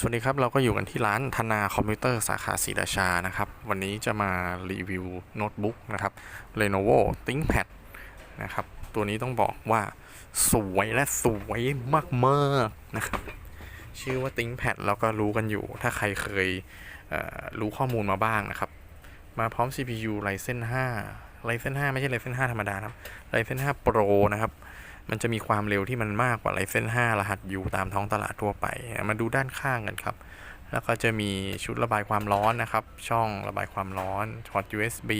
สวัสดีครับ เราก็อยู่กันที่ร้านธนาคอมพิวเตอร์สาขาศรีราชานะครับ วันนี้จะมารีวิวโน้ตบุ๊กนะครับ Lenovo ThinkPad นะครับ ตัวนี้ต้องบอกว่าสวยและสวยมากๆนะครับ ชื่อว่า ThinkPad เราก็รู้กันอยู่ ถ้าใครเคยเรู้ข้อมูลมาบ้างนะครับ มาพร้อม CPU Ryzen 5 Ryzen 5 ไม่ใช่ Ryzen 5 ธรรมดาครับ Ryzen 5 Pro นะครับ มันจะมีความเร็วที่มันมากกว่า Ryzen 5รหัสอยู่ตามท้องตลาดทั่วไป มาดูด้านข้างกันครับ แล้วก็จะมีชุดระบายความร้อนนะครับ ช่องระบายความร้อนพอร์ต USB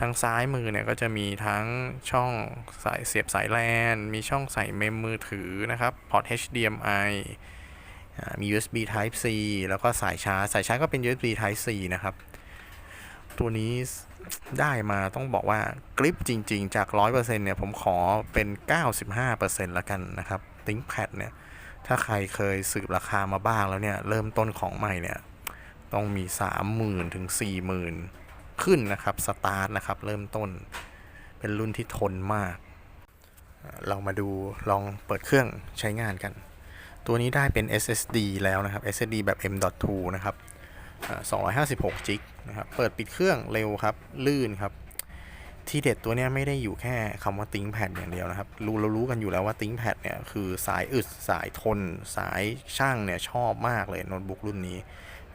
ทางซ้ายมือเนี่ยก็จะมีทั้งช่องสายเสียบสายแลน มีช่องใส่เมมมือถือนะครับ พอร์ต HDMI มี USB Type C แล้วก็สายชาร์จ สายชาร์จก็เป็น USB Type C นะครับ ตัวนี้ได้มาต้องบอกว่ากริปจริง ๆ จาก 100%เนี่ยผมขอเป็น 95%ละกันนะครับ ThinkPad เนี่ย ถ้าใครเคยสืบราคามาบ้างแล้วเนี่ย เริ่มต้นของใหม่เนี่ย ต้องมี 30,000 ถึง 40,000 ขึ้นนะครับ สตาร์ทนะครับ เริ่มต้น เป็นรุ่นที่ทนมาก เรามาดูลองเปิดเครื่องใช้งานกัน ตัวนี้ได้เป็น SSD แล้วนะครับ SSD แบบ M.2 นะครับ 256 จิกนะครับ เปิดปิดเครื่องเร็วครับ ลื่นครับ ที่เด็ดตัวนี้ไม่ได้อยู่แค่คำว่า ThinkPad อย่างเดียวนะครับ รู้เรารู้กันอยู่แล้วว่า ThinkPad เนี่ยคือสายอึดสายทน สายช่างเนี่ยชอบมากเลยโน้ตบุ๊กรุ่นนี้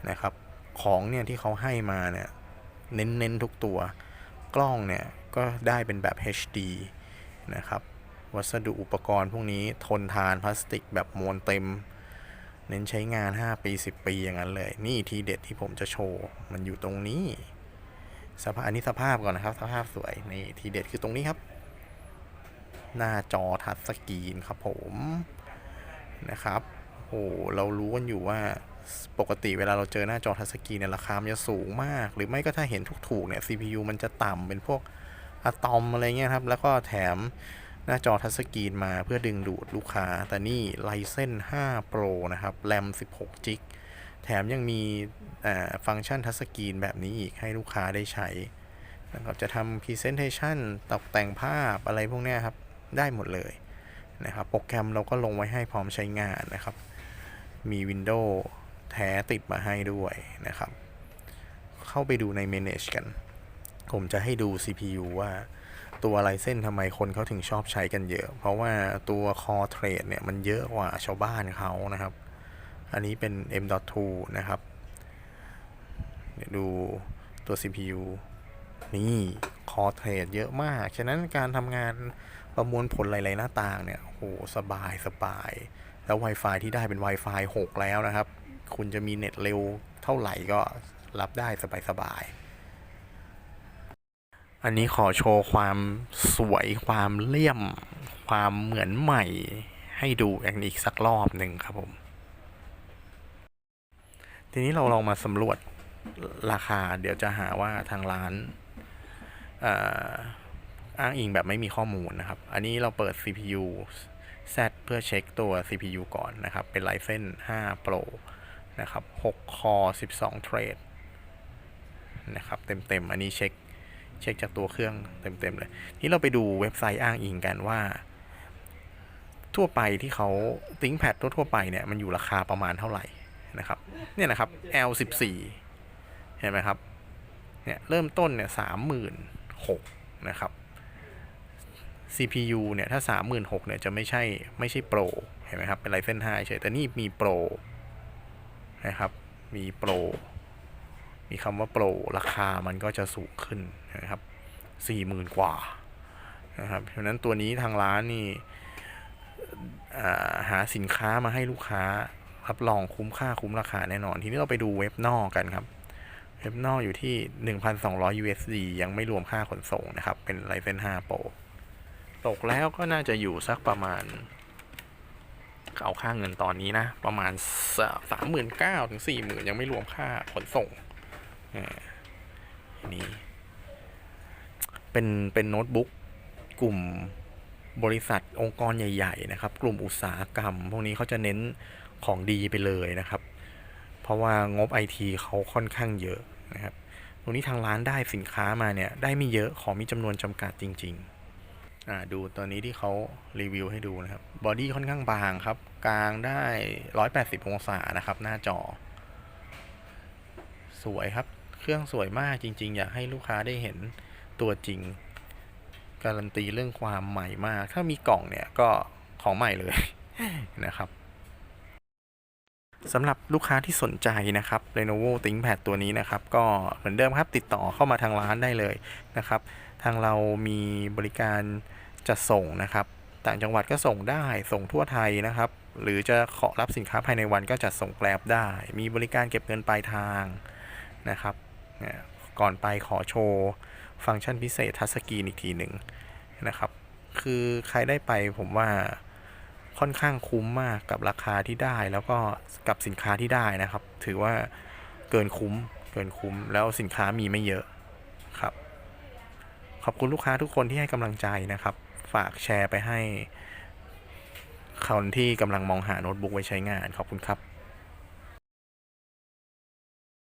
นะครับ ของเนี่ยที่เขาให้มาเนี่ยเน้นๆทุกตัว กล้องเนี่ยก็ได้เป็นแบบ HD นะครับ วัสดุอุปกรณ์พวกนี้ทนทานพลาสติกแบบมวลเต็ม เน้นใช้งาน 5 ปี 10 ปีอย่างนั้นเลย นี่ทีเด็ดที่ผมจะโชว์ มันอยู่ตรงนี้ สภาพอันนี้สภาพก่อนนะครับ สภาพสวย นี่ทีเด็ดคือตรงนี้ครับ หน้าจอทัชสกรีนครับผมนะครับโอ้เรารู้กันอยู่ว่าปกติเวลาเราเจอหน้าจอทัชสกรีนเนี่ยราคามันจะสูงมาก หรือไม่ก็ถ้าเห็นถูกๆเนี่ย CPU มันจะต่ำเป็นพวกอะตอมอะไรเงี้ยครับ แล้วก็แถม หน้าจอทัชสกรีนมาเพื่อดึงดูดลูกค้า แต่นี่ Ryzen 5 Pro นะครับแรม16จิกแถมยังมีฟังก์ชันทัชสกรีนแบบนี้อีกให้ลูกค้าได้ใช้นะครับจะทำ Presentation ตกแต่งภาพอะไรพวกนี้ครับ ได้หมดเลยนะครับ โปรแกรมเราก็ลงไว้ให้พร้อมใช้งานนะครับ มี Windows แท้ติดมาให้ด้วยนะครับ เข้าไปดูใน Manage กัน ผมจะให้ดู CPU ว่า ตัว Ryzen ทำไมคนเขาถึงชอบใช้กันเยอะ เพราะว่าตัว Core Trade เนี่ยมันเยอะกว่าชาวบ้านเขานะครับ อันนี้เป็น M.2 นะครับเดี๋ยวดูตัว CPU นี่คอเทรดเยอะมาก ฉะนั้นการทำงานประมวลผลหลาย ๆ หน้าต่างเนี่ยโหสบายสบาย แล้ว Wi-Fi ที่ได้เป็น Wi-Fi 6 แล้วนะครับ คุณจะมีเน็ตเร็วเท่าไหร่ก็รับได้สบายสบายๆ อันนี้ขอโชว์ความสวยความเลี่ยม ความเหมือนใหม่ ให้ดูอีกสักรอบหนึ่งครับผม ทีนี้เราลองมาสำรวจราคา เดี๋ยวจะหาว่าทางร้านอ,อ้างอิงแบบไม่มีข้อมูลนะครับ อันนี้เราเปิด CPU Z เพื่อเช็คตัว CPU ก่อนนะครับ เป็น Ryzen 5 Pro นะครับ6 Core 12 Thread นะครับ เต็มๆ อันนี้เช็ค เช็คจากตัวเครื่องเต็มๆเลยทีนี้เราไปดูเว็บไซต์อ้างอิงกันว่า ทั่วไปที่เขา ThinkPad ทั่วๆไปเนี่ยมันอยู่ราคาประมาณเท่าไหร่นะครับ เนี่ยนะครับ L14 เห็นไหมครับ เนี่ยเริ่มต้นเนี่ยสามหมื่นหกนะครับ CPU เนี่ยถ้าสามหมื่นหกเนี่ยจะไม่ใช่ไม่ใช่โปรเห็นไหมครับ เป็น Ryzen 5เฉยแต่นี่มีโปรนะครับ มีโปร มีคำว่าโปรราคามันก็จะสูงขึ้นนะครับสี่หมื่นกว่านะครับเพราะนั้นตัวนี้ทางร้านนี่หาสินค้ามาให้ลูกค้ารับรองคุ้มค่าคุ้มราคาแน่นอน ทีนี้เราไปดูเว็บนอกกันครับ เว็บนอกอยู่ที่ 1,200 USD ยังไม่รวมค่าขนส่งนะครับ เป็น Ryzen 5 Pro ตกแล้วก็น่าจะอยู่สักประมาณ เอาค่าเงินตอนนี้นะ ประมาณสามหมื่นเก้าถึงสี่หมื่นยังไม่รวมค่าขนส่ง อ่านี่เป็นเป็นโน้ตบุ๊กกลุ่มบริษัทองค์กรใหญ่ ๆ นะครับ กลุ่มอุตสาหกรรม พวกนี้เขาจะเน้นของดีไปเลยนะครับ เพราะว่างบไอทีเขาค่อนข้างเยอะนะครับ ตรงนี้ทางร้านได้สินค้ามาเนี่ย ได้ไม่เยอะของมีจำนวนจำกัดจริง ๆ อ่าดูตัวนี้ที่เขารีวิวให้ดูนะครับบอดี้ค่อนข้างบางครับ กลางได้ 180 องศานะครับ หน้าจอ สวยครับ เครื่องสวยมากจริง ๆ อยากให้ลูกค้าได้เห็นตัวจริง การันตีเรื่องความใหม่มาก ถ้ามีกล่องเนี่ยก็ของใหม่เลยนะครับสำหรับลูกค้าที่สนใจนะครับ Lenovo ThinkPad ตัวนี้นะครับ ก็เหมือนเดิมครับติดต่อเข้ามาทางร้านได้เลยนะครับ ทางเรามีบริการจัดส่งนะครับ ต่างจังหวัดก็ส่งได้ส่งทั่วไทยนะครับ หรือจะขอรับสินค้าภายในวันก็จัดส่งแกลบได้ มีบริการเก็บเงินปลายทางนะครับ ก่อนไปขอโชว์ฟังก์ชันพิเศษทัชสกรีนอีกทีหนึ่งนะครับ คือใครได้ไปผมว่าค่อนข้างคุ้มมากกับราคาที่ได้แล้วก็กับสินค้าที่ได้นะครับ ถือว่าเกินคุ้มเกินคุ้มแล้วสินค้ามีไม่เยอะครับ ขอบคุณลูกค้าทุกคนที่ให้กำลังใจนะครับ ฝากแชร์ไปให้คนที่กำลังมองหาโน้ตบุ๊กไว้ใช้งานขอบคุณครับ